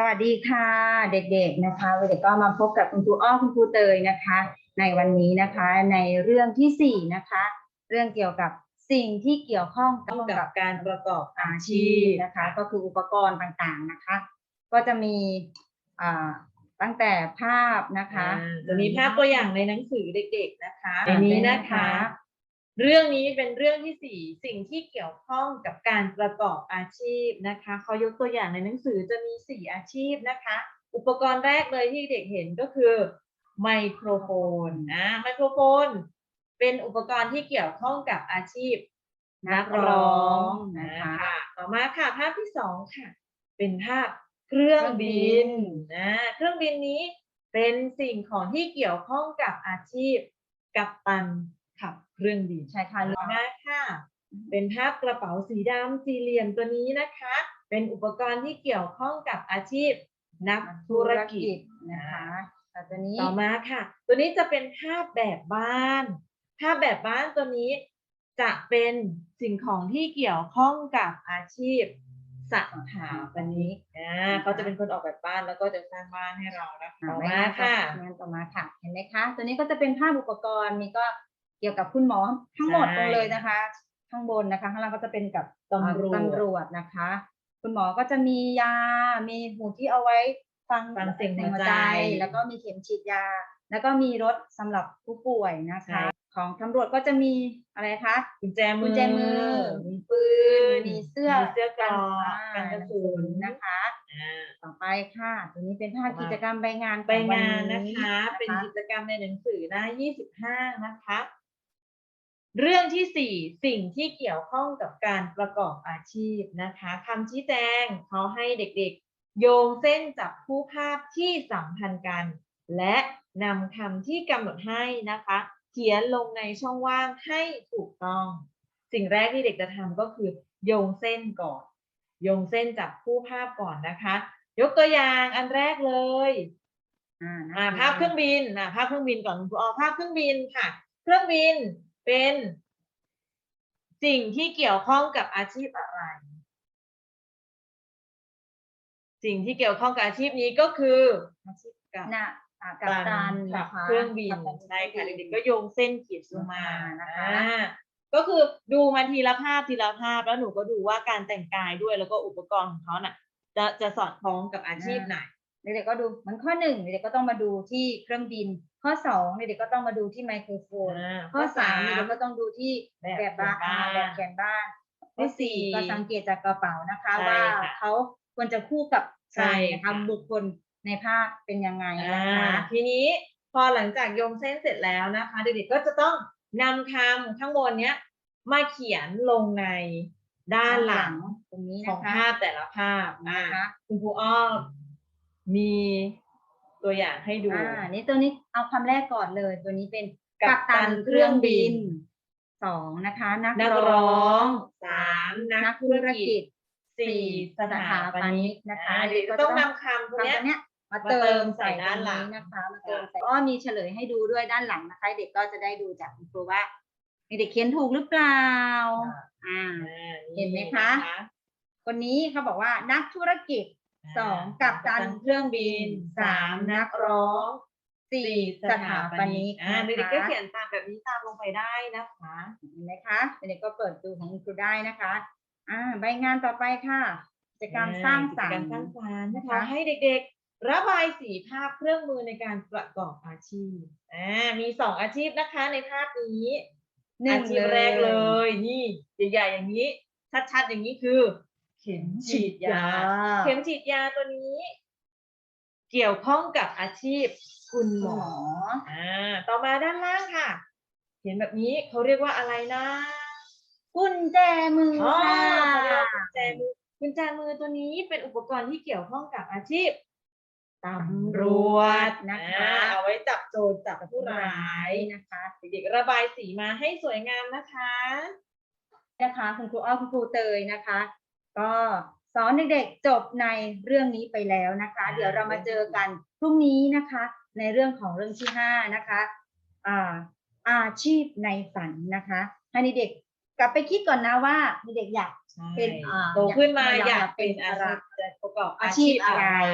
สวัสดีค่ะเด็กๆนะคะวันนี้ก็มาพบกับคุณครูอ้อคุณครูเตยนะคะ ในวันนี้นะคะในเรื่องที่สี่นะคะ เรื่องเกี่ยวกับสิ่งที่เกี่ยวข้องต้องกับการประกอบอาอาชีชีพพนะคะ ก็คืออุปกรณ์ต่างๆนะคะ ก็จะมีอ่าตั้งแต่ภาพนะคะอ่าจะมีภาพตัวอย่างในหนังสือเด็ก ๆนะคะอ่าในนี้ได้นะนะคะคะ เรื่องนี้เป็นเรื่องที่สี่สิ่งที่เกี่ยวข้องกับการประกอบอาชีพนะคะเขายกตัวอย่างในหนังสือจะมีสี่อาชีพนะคะ อุปกรณ์แรกเลยที่เด็กเห็นก็คือไมโครโฟนนะไมโครโฟน เป็นอุปกรณ์ที่เกี่ยวข้องกับอาชีพนักร้องนะคะต่อมาค่ะภาพที่สองค่ะ เป็นภาพเครื่องบินนะเครื่องบินนี้เป็นสิ่งของที่เกี่ยวข้องกับอาชีพกัปตัน ขับเครื่องบินใช่ค่ะต่อมาค่ะ เป็นภาพกระเป๋าสีดำสี่เหลี่ยมตัวนี้นะคะ เป็นอุปกรณ์ที่เกี่ยวข้องกับอาชีพนักธุรกิจนะคะแต่ตัวนี้ต่อมาค่ะ ตัวนี้จะเป็นภาพแบบบ้าน ภาพแบบบ้านตัวนี้จะเป็นสิ่งของที่เกี่ยวข้องกับอาชีพสถาปนิกอ่าเขาจะเป็นคนออกแบบบ้านแล้วก็จะสร้างบ้านให้เรานะคะต่อมาค่ะงานต่อมาค่ะ เห็นไหมคะ ตัวนี้ก็จะเป็นภาพอุปกรณ์มีก็ เกี่ยวกับคุณหมอทั้งหมดใช่เลยนะคะ ข้างบนนะคะ ข้างล่างก็จะเป็นกับตำรวจตำรวจนะคะ คุณหมอก็จะมียา มีหูที่เอาไว้ฟังฟังเสียงหัวหัวใจ แล้วก็มีเข็มฉีดยา แล้วก็มีรถสำหรับผู้ป่วยนะใช่คะ ของตำรวจก็จะมีอะไรคะกุญแจมืกุอญแจมือมีปืนมีเสื้อมีเสื้อกรอกากันกระสุนนะคะอ่าต่อไปค่ะตัวนี้เป็นภาพต่อมากิจกรรมใบงานไปของวังานนะคะะเป็นกิจกรรมในหนังสือหน้า25 นะคะ เรื่องที่ 4 สิ่งที่เกี่ยวข้องกับการประกอบอาชีพนะคะคำชี้แจงเขาให้เด็กๆ โยงเส้นจับคู่ภาพที่สัมพันธ์กัน และนำคำที่กำหนดให้นะคะ เขียนลงในช่องว่างให้ถูกต้อง สิ่งแรกที่เด็กจะทำก็คือโยงเส้นก่อน โยงเส้นจับคู่ภาพก่อนนะคะ ยกตัวอย่างอันแรกเลยอ่าอ่าภาพเครื่องบินอ่าภาพเครื่องบินก่อนคุณครูเอาภาพเครื่องบินค่ะ เครื่องบิน เป็นสิ่งที่เกี่ยวข้องกับอาชีพอะไร สิ่งที่เกี่ยวข้องกับอาชีพนี้ก็คืออาชีพกับน่ะอ่ากับตันขันะบคะเครื่องบินกัปตันใช่ค่ะเครื่องบิเด็นกๆก็โยงเส้นขีดลงมานะคะอ่าก็คือดูมาทีละภาพทีละภาพแล้วหนูก็ดูว่าการแต่งกายด้วยแล้วก็อุปกรณ์ของเขาน่ะ จะจะสอดคล้องกับอาชีพไหน เด็กๆก็ดูเหมันข้อหนึ่งเด็กๆก็ต้องมาดูที่เครื่องบิน ข้อสองเด็กๆก็ต้องมาดูที่ไมโครโฟนข้อสามเด็กๆก็ต้องดูที่แบบแบบบ้านเขียนบ้านแบบเขียนบ้านข้อข้อสี่สี่ก็สังเกตจากกระเป๋านะคะ ใช่ว่าค่ะเขาควรจะคู่กับใครใช่นะคะค่ะ บุคคลในภาพเป็นยังไงอ่านะคะ ทีนี้พอหลังจากโยงเส้นเสร็จแล้วนะคะ เด็กๆก็จะต้องนำคำข้างบนเนี้ยมาเขียนลงในด้านหลังตรงนี้ของนะคะภาพแต่ละภาพอ่านะคะ คุณครูอ้อม มีตัวอย่างให้ดู อ่า นี่ตัวนี้เอาคำแรกก่อนเลย ตัวนี้เป็นกักัปปตัตันนเคเครื่รื่อองงบิบินนสองนะคะ นักนักร้ร้อองงสามนันักกธุธุรรกิกิจจสี่สถาปนิกนะคะอ่าเด็กๆก็ต้องนำคำพวกคำเนี้ย ตัวเนี้ยมามาเติเติมมใส่ใส่ด้าด้านนหหลัลังงนะคะมาเติมใส่ก็มีเฉลยให้ดูด้วยด้านหลังนะคะ เด็กก็จะได้ดูจากคุณครูว่าเด็กเขียนถูกหรือเปล่า อ่า อ่าเห็นไหมคะ คนนี้เขาบอกว่านักธุรกิจ สองากัปตันเครื่องบินสามนักร้องสี่สถาปนิกอ่านะเด็กคะๆก็เขียนตามแบบนี้ตามลงไปได้นะคะเห็นไหมคะเด็กก็เปิดดูของคุณครูได้นะคะอ่าใบงานต่อไปค่ะกิจกรรมสร้างสรรกิจกรรมค์สร้างสรรค์นะนะคะคะ ให้เด็กๆ ระบายสีภาพเครื่องมือในการประกอบอาชีพอ่ามีสองอาชีพนะคะในภาพนี้หนึ่อางชีพแรกเลย นี่ใหญ่ๆอย่างนี้ ชัดๆอย่างนี้คือเข็มฉีดยา เข็มฉีดยาตัวนี้ เกี่ยวข้องกับอาชีพคุณหหมมอออ่าต่อมาด้านล่างค่ะ เห็นแบบนี้เขาเรียกว่าอะไรนะกุญแจมืออ๋อค่ะเขาเรียกว่ากุญแจมือกุญแจมือตัวนี้เป็นอุปกรณ์ที่เกี่ยวข้องกับอาชีพตำรวจนะคะอ่าเอาไว้จับโจรจับผู้ร้ายนะคะเด็กๆระบายสีมาให้สวยงามนะคะ นะคะคุณครูอ้อคุณครูเตยนะคะ ก็สอนเด็กๆจบในเรื่องนี้ไปแล้วนะคะอ่าเดี๋ยวเรามาเจอกันพรุ่งนี้นะคะ ในเรื่องของเรื่องที่ห้านะคะอ่าอาชีพในฝันนะคะให้เด็กๆกลับไปคิดก่อนนะว่าเด็กๆอยากใช่เป็นอ่าโตขึ้นมาอยากอยากเป็นเป็นอาอะไรชีพจะประกอบอาอาชีชีพพอะอะไรไร